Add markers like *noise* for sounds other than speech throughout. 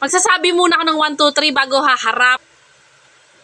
Magsasabi muna ako ng 1, 2, 3 bago haharap.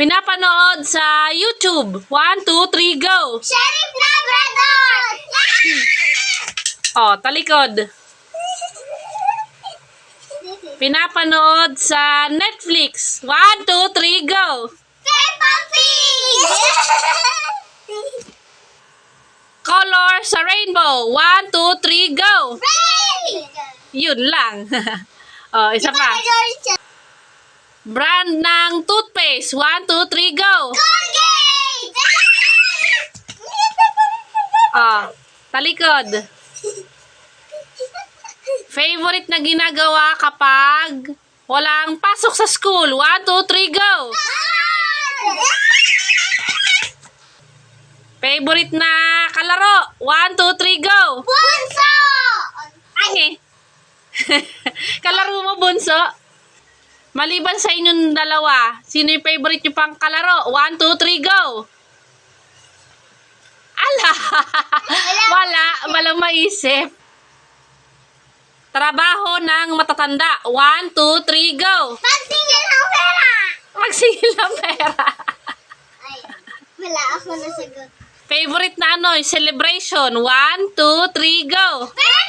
Pinapanood sa YouTube. 1, 2, 3, go! Sheriff Labrador! Oh, talikod. Pinapanood sa Netflix. 1, 2, 3, go! Peppa Pig! Color sa rainbow. 1, 2, 3, go! Red! Yun lang. *laughs* oh, isa pa. Brand ng toothpaste. 1, 2, 3, go! Colgate! Oh, talikod. Favorite na ginagawa kapag walang pasok sa school. 1, 2, 3, go! Favorite na kalaro. 1, 2, 3, go! Bunso! Ay, *laughs* kalaro mo, bunso? Maliban sa inyong dalawa, sino yung favorite nyo pang kalaro? 1, 2, 3, go! Ala! *laughs* Wala, walang maisip. Trabaho ng matatanda. 1, 2, 3, go! Pagsingil ng pera! Magsingil ng pera. Ay, wala ako nasagot. Favorite na ano, celebration. 1, 2, 3, go! Birthday!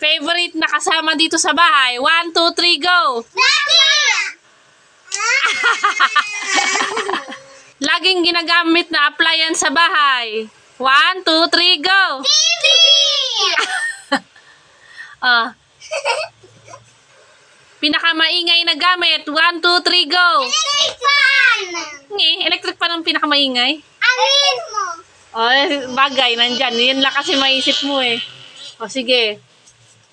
Favorite na kasama dito sa bahay. 1, 2, 3, go! Daddy! *laughs* Laging ginagamit na appliance sa bahay. 1, 2, 3, go! TV! *laughs* Ah. Pinakamaingay na gamit. 1, 2, 3, go! Electric fan! Ngi, electric pa ng pinakamaingay. Alin mo? O, eh, bagay, nandyan. Yan lang kasi maisip mo eh. O, sige.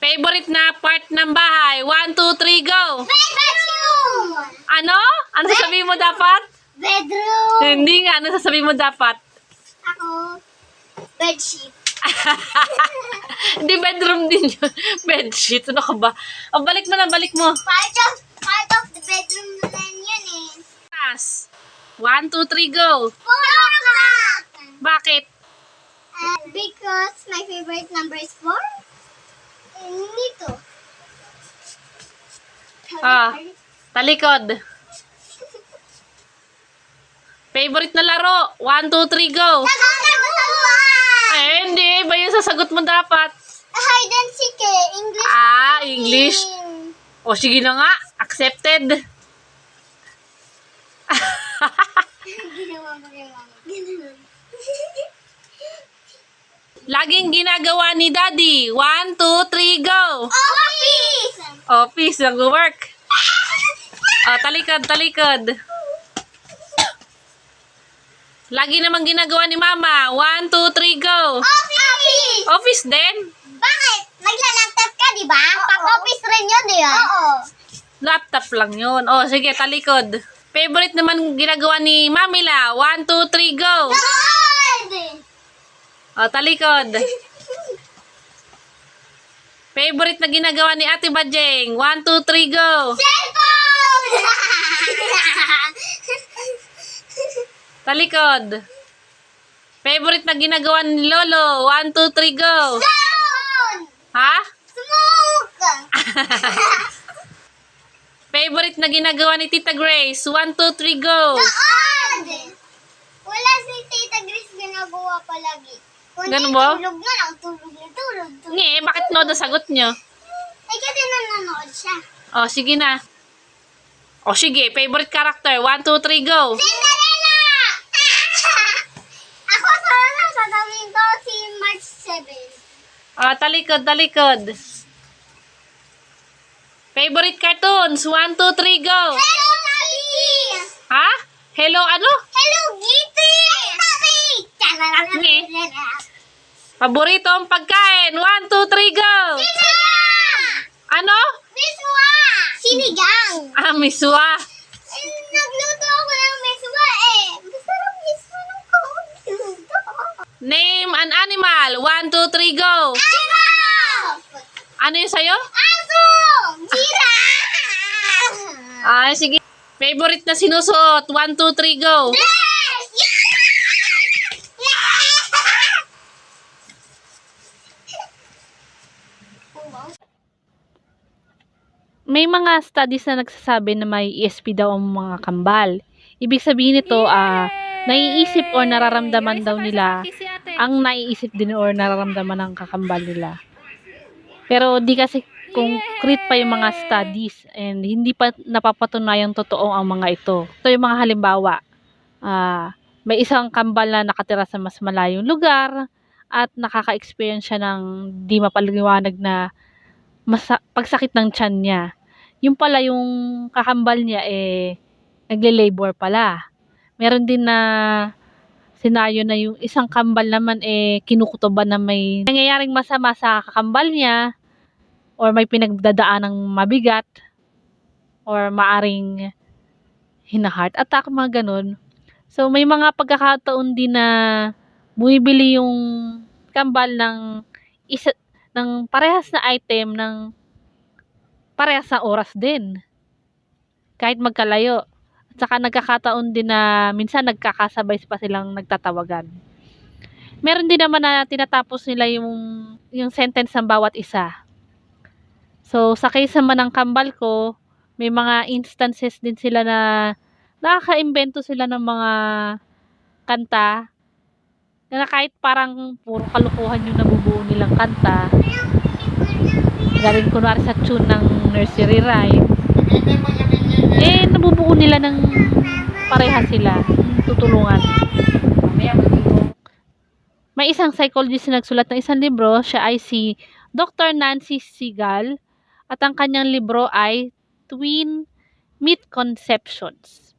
Favorite na part ng bahay. 1, 2, 3, go! Bedroom! Ano? Ano sasabihin mo dapat? Bedroom! Hindi nga. Ano sasabihin mo dapat? Ako, bedsheet. *laughs* Hindi bedroom din yun. *laughs* Bedsheet. Ano ka ba? O, balik mo na, balik mo. Part of, part of the bedroom na lang yan eh. Pass. 1, 2, 3, go! Four o'clock! Bakit? Uh, because my favorite number is four. Nito. Ah. Talikod. Favorite na laro. 1, 2, 3, go! Sagot-sagot! Eh, hindi. Iba yung sasagot mo dapat. Hide and seek eh. English. Ah, English. O, sige na nga. Accepted. *laughs* Ginawa mo kay mama. Ganun. Laging ginagawa ni Daddy. 1, 2, 3, go! Office! Office, nag-work. O, talikod, talikod. Lagi namang ginagawa ni Mama. 1, 2, 3, go! Office! Office din? Bakit? Naglalaptop ka, di ba? Pang-office rin yun, di ba? Oo. Laptop lang yun. O, sige, talikod. Favorite naman ginagawa ni Mamila. 1, 2, 3, go! O, talikod. Favorite na ginagawa ni Ate Bajeng. 1, 2, 3, go! Cellphone! Talikod. Favorite na ginagawa ni Lolo. 1, 2, 3, go! Sound! Ha? Smoke! *laughs* Favorite na ginagawa ni Tita Grace. 1, 2, 3, go! Nood! Wala si Tita Grace ginagawa palagi. Kundi Ganun ba? tulog na lang, tulog na tulog. tulog. Nge, bakit no sagot nyo? Ay, kasi nanonood siya. O, sige na. O, sige. Favorite character. 1, 2, 3, go! Cinderella! *laughs* Ako sana sasabihin ko si March 7. O, talikod, talikod. Favorite cartoons. 1, 2, 3, go! Hello, Nabi! Ha? Hello, ano? Hello, Giti! Nabi! Nge. Paboritong pagkain. 1, 2, 3, go! Pizza! Ano? Miswa! Sinigang! Ah, miswa. Eh, nagluto ako ng miswa eh. Masarap miswa ng pagluto. Name an animal. 1, 2, 3, go! Giraffe! Ano yung sayo? Aso! Giraffe! Ah, sige. Favorite na sinusuot. 1, 2, 3, go! Dress! Yeah! Yeah! May mga studies na nagsasabi na may ESP daw ang mga kambal. Ibig sabihin nito, ah, naiisip or nararamdaman daw nila ang naiisip din or nararamdaman ng kakambal nila. Pero di kasi concrete pa yung mga studies and hindi pa napapatunayang totoo ang mga ito. Ito yung mga halimbawa. Ah, may isang kambal na nakatira sa mas malayong lugar at nakaka-experience siya ng di mapaliwanag na masa- pagsakit ng tiyan niya. Yung pala yung kakambal niya eh nagle-labor pala. Meron din na senaryo na yung isang kambal naman eh kinukutuban na may nangyayaring masama sa kakambal niya or may pinagdadaan ng mabigat or maaring hina-heart attack, mga ganun. So, may mga pagkakataon din na bumibili yung kambal ng isa, ng parehas na item ng parehas na oras din. Kahit magkalayo. At saka nagkakataon din na minsan nagkakasabay pa silang nagtatawagan. Meron din naman na tinatapos nila yung, yung sentence ng bawat isa. So, sa case naman ng kambal ko, may mga instances din sila na nakaka-invento sila ng mga kanta na kahit parang puro kalukuhan yung nabubuo nilang kanta. Galing kunwari sa tune ng nursery rhyme. Eh, nabubuo nila ng pareha sila. Tutulungan. May isang psychologist na nagsulat ng isang libro. Siya ay si Dr. Nancy Segal. At ang kanyang libro ay Twin Misconceptions.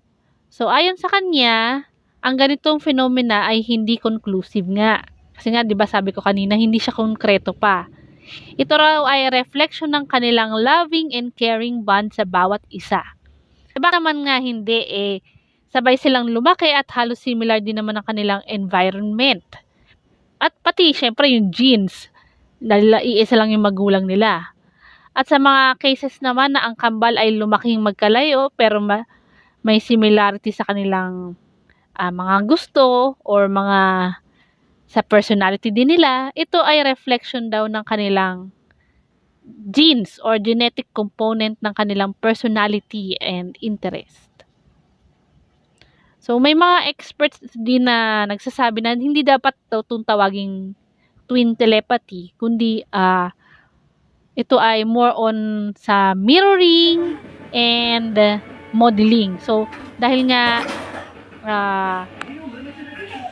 So, ayon sa kanya, ang ganitong phenomena ay hindi conclusive nga. Kasi nga, di ba sabi ko kanina, hindi siya konkreto pa. Ito raw ay reflection ng kanilang loving and caring bond sa bawat isa. Diba naman nga hindi eh, sabay silang lumaki at halos similar din naman ang kanilang environment. At pati, syempre, yung genes. Dahil iisa lang yung magulang nila. At sa mga cases naman na ang kambal ay lumaking magkalayo pero ma- may similarity sa kanilang ah, mga gusto or mga sa personality din nila, ito ay reflection daw ng kanilang genes or genetic component ng kanilang personality and interest. So, may mga experts din na nagsasabi na hindi dapat itong tawaging twin telepathy, kundi ah, ito ay more on sa mirroring and uh, modeling. So, dahil nga ah,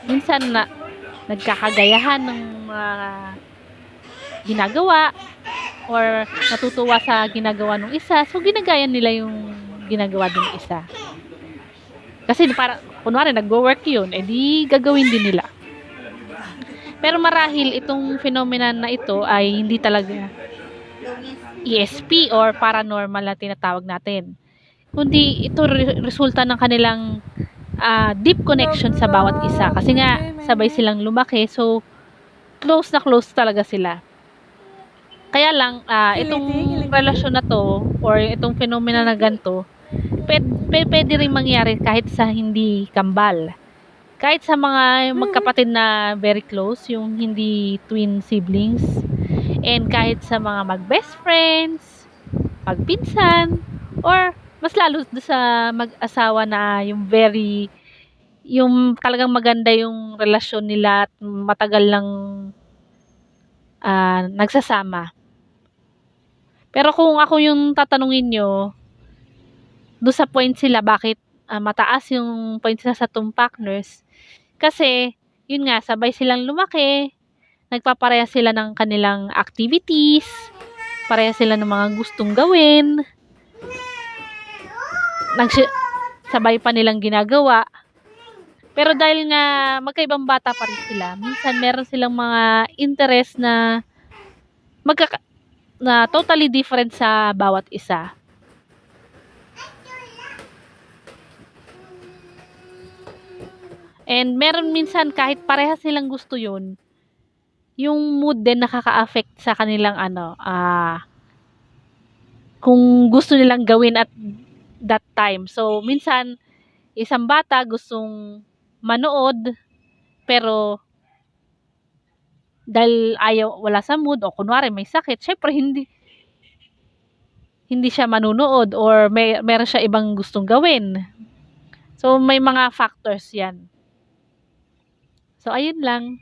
minsan na nagkakagayahan ng mga ginagawa or natutuwa sa ginagawa ng isa, so ginagaya nila yung ginagawa ng isa. Kasi para, kunwari, nagwo-work yun, edi gagawin din nila. Pero marahil itong phenomena na ito ay hindi talaga ESP or paranormal na tinatawag natin. Kundi ito re- resulta ng kanilang ah, deep connection sa bawat isa. Kasi nga, sabay silang lumaki. So, close na close talaga sila. Kaya lang, ah, itong relasyon na to, or itong phenomena na ganito, pwede, pwede rin mangyari kahit sa hindi kambal. Kahit sa mga magkapatid na very close, yung hindi twin siblings, and kahit sa mga mag-best friends, magpinsan, or mas lalo sa mag-asawa na yung very, yung talagang maganda yung relasyon nila at matagal lang ah, nagsasama. Pero kung ako yung tatanungin nyo, doon sa point sila, bakit ah, mataas yung point sila sa two partners? Kasi, yun nga, sabay silang lumaki, nagpapareha sila ng kanilang activities, pareha sila ng mga gustong gawin, nagsi- sabay pa nilang ginagawa. Pero dahil nga magkaibang bata pa rin sila, minsan meron silang mga interest na magkaka- na totally different sa bawat isa. And meron minsan kahit parehas silang gusto yun, yung mood din nakaka-affect sa kanilang ano, ah, kung gusto nilang gawin at that time. So, minsan, isang bata gustong manood, pero dahil ayaw, wala sa mood, o kunwari may sakit, syempre hindi, hindi siya manunood or may meron siya ibang gustong gawin. So may mga factors 'yan. So ayun lang.